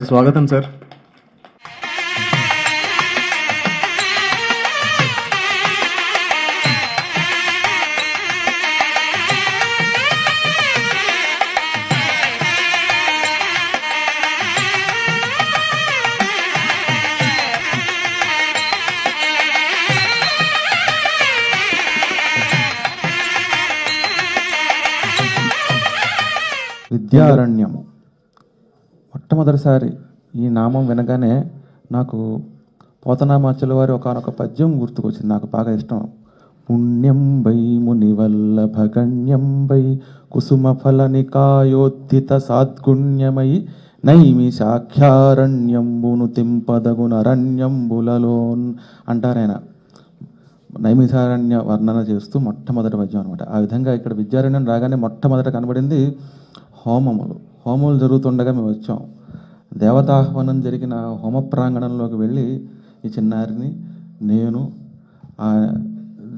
స్వాగతం సార్. విద్యారణ్యము మొట్టమొదటిసారి ఈ నామం వినగానే నాకు పోతనామాచల వారి ఒకనొక పద్యం గుర్తుకొచ్చింది. నాకు బాగా ఇష్టం. పుణ్యం బై మునివల్లభ గణ్యం కుసుమ ఫల సాద్గుణ్యమై నైమి సాఖ్యారణ్యంబును తింపదగునరణ్యంబులలోన్ అంటారాయన నైమిసారణ్య వర్ణన చేస్తూ మొట్టమొదటి పద్యం అనమాట ఆ విధంగా ఇక్కడ విద్యారణ్యం రాగానే మొట్టమొదట కనబడింది హోమములు. హోమములు జరుగుతుండగా మేము వచ్చాం. దేవతాహ్వానం జరిగిన హోమ ప్రాంగణంలోకి వెళ్ళి ఈ చిన్నారిని నేను ఆ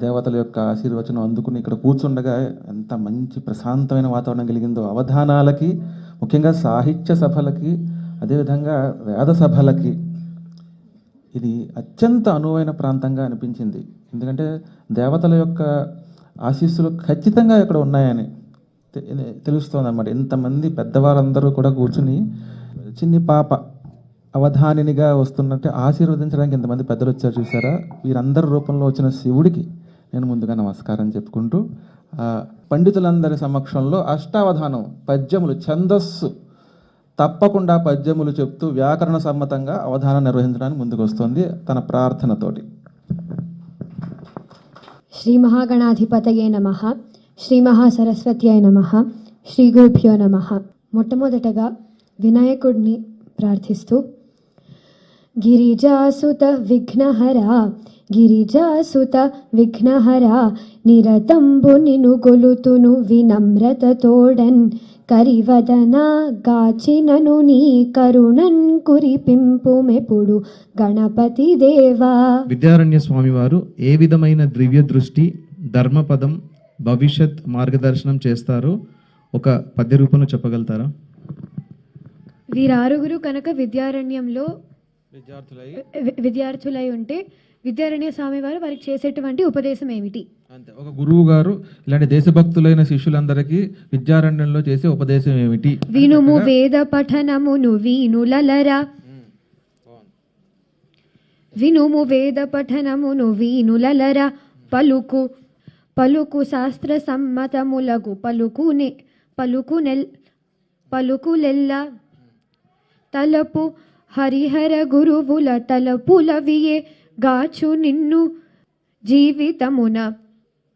దేవతల యొక్క ఆశీర్వచనం అందుకుని ఇక్కడ కూర్చుండగా ఎంత మంచి ప్రశాంతమైన వాతావరణం కలిగిందో అవధానాలకి ముఖ్యంగా సాహిత్య సభలకి అదేవిధంగా వేద సభలకి. ఇది అత్యంత అనువైన ప్రాంతంగా అనిపించింది. ఎందుకంటే దేవతల యొక్క ఆశీస్సులు ఖచ్చితంగా ఇక్కడ ఉన్నాయని తె- తెలుస్తోంది అన్నమాట ఇంతమంది పెద్దవారందరూ కూడా కూర్చుని చిన్ని పాప అవధానినిగా వస్తున్నట్టే ఆశీర్వదించడానికి ఇంతమంది పెద్దలు వచ్చారు చూసారా? వీరందరి రూపంలో వచ్చిన శివుడికి నేను ముందుగా నమస్కారం చెప్పుకుంటూ పండితులందరి సమక్షంలో అష్టావధానం పద్యములు ఛందస్సు తప్పకుండా పద్యములు చెప్తూ వ్యాకరణ సమ్మతంగా అవధానం నిర్వహించడానికి ముందుకు వస్తుంది తన ప్రార్థనతోటి. శ్రీ మహాగణాధిపతయే నమ శ్రీ మహాసరస్వత్యై నమ శ్రీ గురుభ్యో నమ. మొట్టమొదటగా వినాయకుడిని ప్రార్థిస్తూ గిరిజాసుత విఘ్నహర గిరిజాసుత విఘ్నహర నిరతంబు నిను గొలుతును వినమ్రత తోడన్ కరివదన గాచినను నీ కరుణన్ కురిపింపుమెప్పుడు గణపతి దేవా. విద్యారణ్య స్వామివారు ఏ విధమైన ద్రివ్య దృష్టి ధర్మపదం భవిష్యత్ మార్గదర్శనం చేస్తారో ఒక పద్య రూపంలో చెప్పగలుగుతారా? వీరారుగురు కనుక విద్యారణ్యంలో వి- విద్యార్థులై ఉంటే విద్యారణ్య స్వామి వారు వారికి చేసేటువంటి ఉపదేశం ఏమిటి? అంతే. ఒక గురువు గారు ఇలాంటి దేశభక్తులైన శిష్యులందరికీ విద్యారణ్యంలో చేసే ఉపదేశం ఏమిటి? వినుము వేద పఠనమును వీనులలరా వినుము వేద పఠనమును వీనులలరా పలుకు పలుకు శాస్త్ర సమ్మతములగు పలుకునే పలుకు నెల్ పలుకులెల్ల. తలపు హరిహర గురువుల తలపులవియే గాచు నిన్ను జీవితమున.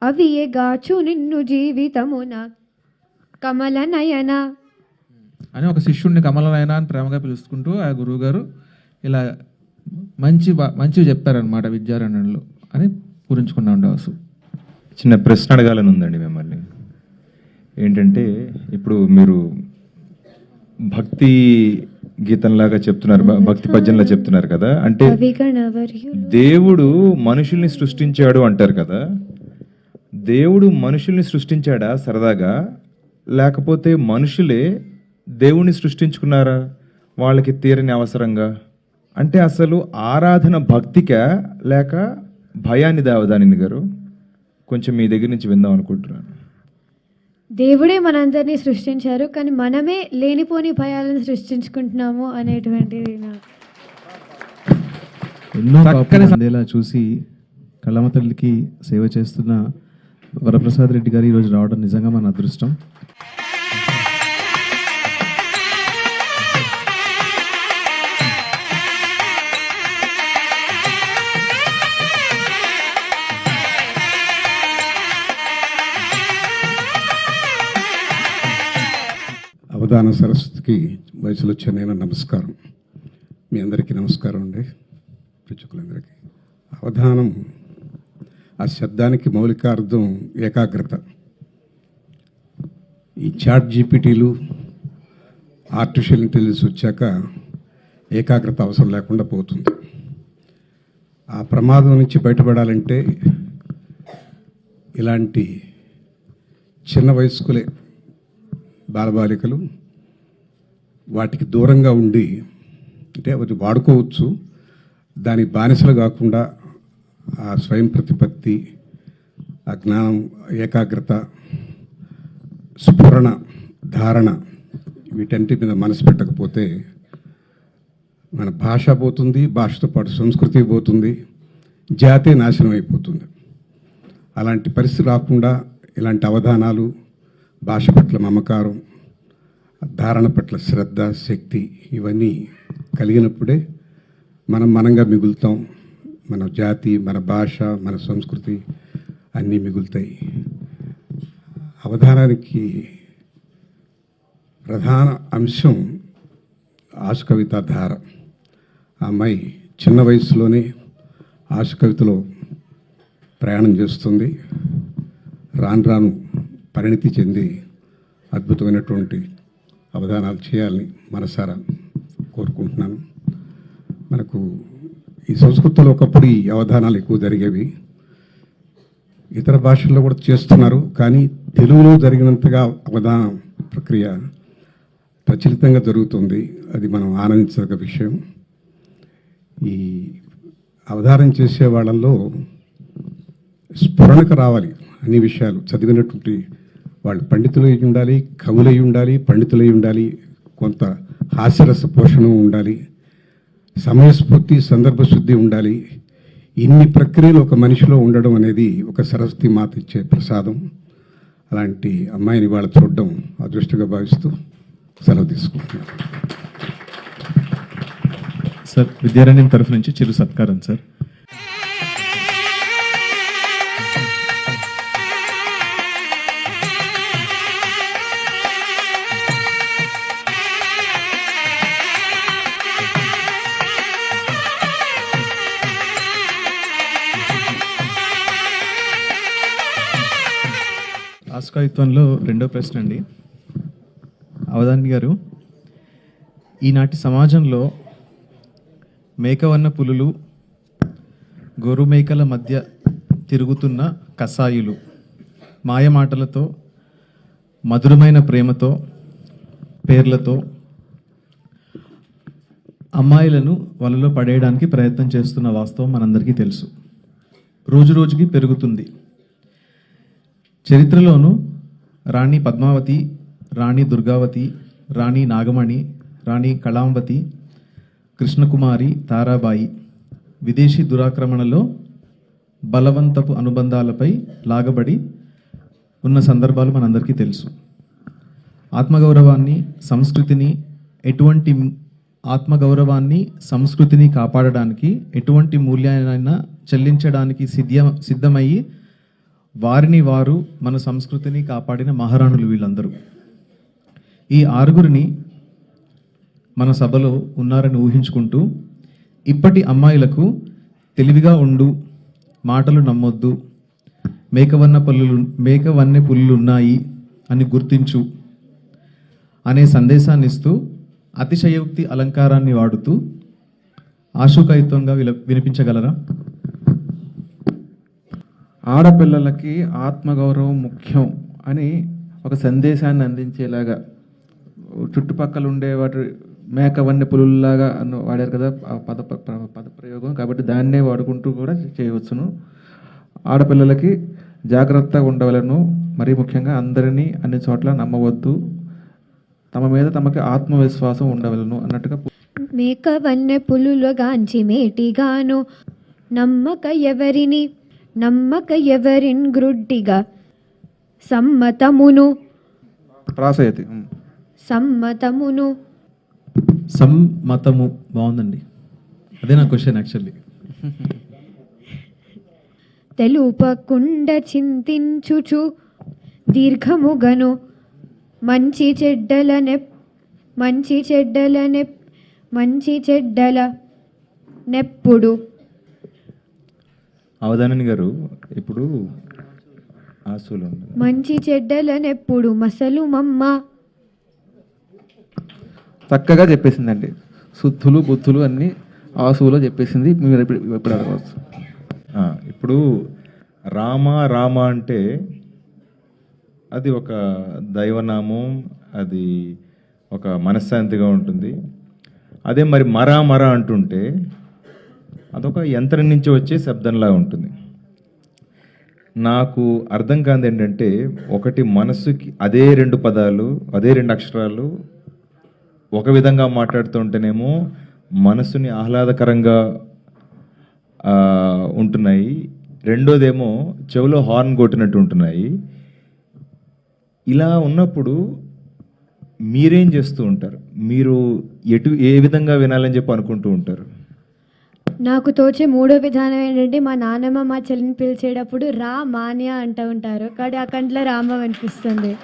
అవియే గాచు నిన్ను జీవితమున. కమల నయన. అని ఒక శిష్యుడిని కమలనైనా అని ప్రేమగా పిలుచుకుంటూ ఆ గురువు గారు ఇలా మంచి మంచివి చెప్పారనమాట విద్యారణ్యంలో అని పూరించుకున్నా ఉండవచ్చు. చిన్న ప్రశ్న అడగాలని ఉందండి మిమ్మల్ని. ఏంటంటే ఇప్పుడు మీరు భక్తి గీతంలాగా చెప్తున్నారు భ- భక్తి పద్యంలా చెప్తున్నారు కదా? అంటే దేవుడు మనుషుల్ని సృష్టించాడు అంటారు కదా? దేవుడు మనుషుల్ని సృష్టించాడా సరదాగా? లేకపోతే మనుషులే దేవుణ్ణి సృష్టించుకున్నారా? వాళ్ళకి తీరని అవసరంగా? అంటే అసలు ఆరాధన భక్తికా లేక భయాన్ని దావదానిని గారు? కొంచెం మీ దగ్గర నుంచి విందాం అనుకుంటున్నాను. దేవుడే మనందరినీ సృష్టించారు కానీ మనమే లేనిపోని భయాలను సృష్టించుకుంటున్నాము అనేటువంటిది నా ఎన్నో చక్కని పాపాలు అందేలా చూసి కళ్ళమ్మ తల్లికి సేవ చేస్తున్న వరప్రసాద్ రెడ్డి గారు ఈరోజు రావడం నిజంగా మన అదృష్టం. అవధాన సరస్వతికి వయసులో నేను నమస్కారం. మీ అందరికీ నమస్కారం అండి. ప్రేక్షకులందరికీ. అవధానం ఆ శబ్దానికి మౌలికార్థం ఏకాగ్రత. ఈ చాట్ జీపీటీలు ఆర్టిఫిషియల్ ఇంటెలిజెన్స్ వచ్చాక ఏకాగ్రత అవసరం లేకుండా పోతుంది. ఆ ప్రమాదం నుంచి బయటపడాలంటే ఇలాంటి చిన్న వయస్కులే బాలబాలికలు వాటికి దూరంగా ఉండి అంటే అది వాడుకోవచ్చు. దాని బానిసలు కాకుండా ఆ స్వయం ప్రతిపత్తి ఆ జ్ఞానం ఏకాగ్రత స్ఫురణ ధారణ వీటంటి మీద మనసు పెట్టకపోతే మన భాష పోతుంది భాషతో పాటు సంస్కృతి పోతుంది జాతి నాశనం అయిపోతుంది. అలాంటి పరిస్థితి రాకుండా ఇలాంటి అవధానాలు భాష పట్ల మమకారం ధారణ పట్ల శ్రద్ధ శక్తి ఇవన్నీ కలిగినప్పుడే మనం మనంగా మిగులుతాం. మన జాతి మన భాష మన సంస్కృతి అన్నీ మిగులుతాయి. అవధానానికి ప్రధాన అంశం ఆశుకవిత ధార. ఆ అమ్మాయి చిన్న వయసులోనే ఆశుకవితలో ప్రయాణం చేస్తుంది. రాను రాను పరిణితి చెంది అద్భుతమైనటువంటి అవధానాలు చేయాలని మనసారా కోరుకుంటున్నాను. మనకు ఈ సంస్కృతంలో ఒకప్పుడు ఈ అవధానాలు ఎక్కువ జరిగేవి. ఇతర భాషల్లో కూడా చేస్తున్నారు కానీ తెలుగులో జరిగినంతగా అవధాన ప్రక్రియ ప్రచలితంగా జరుగుతుంది. అది మనం ఆనందించదగ్గ విషయం. ఈ అవధారం చేసే వాళ్ళల్లో స్ఫురణకు రావాలి అన్ని విషయాలు చదివినటువంటి వాళ్ళు పండితులై ఉండాలి కవులై ఉండాలి పండితులై ఉండాలి కొంత హాస్యరస పోషణ ఉండాలి సమయస్ఫూర్తి సందర్భ శుద్ధి ఉండాలి. ఇన్ని ప్రక్రియలు ఒక మనిషిలో ఉండడం అనేది ఒక సరస్వతి మాత ఇచ్చే ప్రసాదం. అలాంటి అమ్మాయిని వాళ్ళు చూడడం అదృష్టంగా భావిస్తూ సెలవు తీసుకుంటున్నాను. సార్ విద్యారణ్యం తరఫు నుంచి చిరు సత్కారం సార్. కవిత్వంలో రెండో ప్రశ్న అండి. అవధాని గారు ఈనాటి సమాజంలో మేకవన్న పులులు గొర్రు మేకల మధ్య తిరుగుతున్న కసాయులు మాయమాటలతో మధురమైన ప్రేమతో పేర్లతో అమ్మాయిలను వలలో పడేయడానికి ప్రయత్నం చేస్తున్న వాస్తవం మనందరికీ తెలుసు. రోజు రోజుకి పెరుగుతుంది. చరిత్రలోను రాణి పద్మావతి రాణి దుర్గావతి రాణి నాగమణి రాణి కళాంబతి కృష్ణకుమారి తారాబాయి విదేశీ దురాక్రమణలో బలవంతపు అనుబంధాలపై లాగబడి ఉన్న సందర్భాలు మనందరికీ తెలుసు. ఆత్మగౌరవాన్ని సంస్కృతిని ఎటువంటి ఆత్మగౌరవాన్ని సంస్కృతిని కాపాడడానికి ఎటువంటి మూల్యాన్నైనా చెల్లించడానికి సిద్ధ సిద్ధమయ్యి వారిని వారు మన సంస్కృతిని కాపాడిన మహారాణులు వీళ్ళందరూ. ఈ ఆరుగురిని మన సభలో ఉన్నారని ఊహించుకుంటూ ఇప్పటి అమ్మాయిలకు తెలివిగా ఉండు మాటలు నమ్మొద్దు మేకవన్న పల్లులు మేకవన్నె పుల్లులు ఉన్నాయి అని గుర్తించు అనే సందేశాన్ని ఇస్తూ అతిశయోక్తి అలంకారాన్ని వాడుతూ ఆశుకాయుత్వంగా విల వినిపించగలరా? ఆడపిల్లలకి ఆత్మగౌరవం ముఖ్యం అని ఒక సందేశాన్ని అందించేలాగా చుట్టుపక్కల ఉండే వాటి మేక వన్య పులుల్లాగా అన్న వాడారు కదా ఆ పద ప్ర- పద ప్రయోగం కాబట్టి దాన్నే వాడుకుంటూ కూడా చేయవచ్చును. ఆడపిల్లలకి జాగ్రత్తగా ఉండవలను. మరీ ముఖ్యంగా అందరినీ అన్ని చోట్ల నమ్మవద్దు. తమ మీద తమకి ఆత్మవిశ్వాసం ఉండవలను అన్నట్టుగా మేక వన్య పులులుగాంచి మేటిగాను. నమ్మక ఎవరిని నమ్మక ఎవరిన్ గ్రుడ్డిగా? సమ్మతమును. ప్రాసయతి ఉమ్. సమ్మతమును. సమ్మతము. బాగుందండి. అదే నా క్వశ్చన్ యాక్చువల్లీ. తెలుపకుండ చింతించుచు దీర్ఘముగను. మంచి చెడ్డలనె మంచి చెడ్డలనె మంచి చెడ్డల నెప్పుడు. అవధానని గారు ఇప్పుడు ఆసులు మంచి చెడ్డలనెప్పుడు మసలు మమ్మ చక్కగా చెప్పేసిందండి. శుద్ధులు బుద్ధులు అన్ని ఆసువులో చెప్పేసింది. మీరు ఇప్పుడు ఇప్పుడు అడగవచ్చు. ఇప్పుడు రామ రామ అంటే అది ఒక దైవనామం అది ఒక మనశ్శాంతిగా ఉంటుంది. అదే మరి మరా మరా అంటుంటే అదొక యంత్రం నుంచి వచ్చే శబ్దంలా ఉంటుంది. నాకు అర్థం కాదు ఏంటంటే ఒకటి మనసుకి అదే రెండు పదాలు అదే రెండు అక్షరాలు ఒక విధంగా మాట్లాడుతుంటేనేమో మనసుని ఆహ్లాదకరంగా ఉంటున్నాయి. రెండోదేమో చెవిలో హార్న్ కొట్టినట్టు ఉంటున్నాయి. ఇలా ఉన్నప్పుడు మీరేం చేస్తూ ఉంటారు? మీరు ఎటు ఏ విధంగా వినాలని చెప్పి అనుకుంటూ ఉంటారు? నాకు తోచే మూడో విధానం ఏంటంటే మా నాన్నమ్మ మా చెల్లిని పిలిచేటప్పుడు రా మాన్యా అంటూ ఉంటారు. కానీ ఆ కంట్లో రామం అనిపిస్తుంది.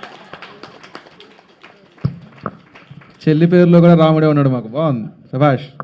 చెల్లి పేరులో కూడా రాముడే ఉన్నాడు మాకు. బాగుంది. సభాష్.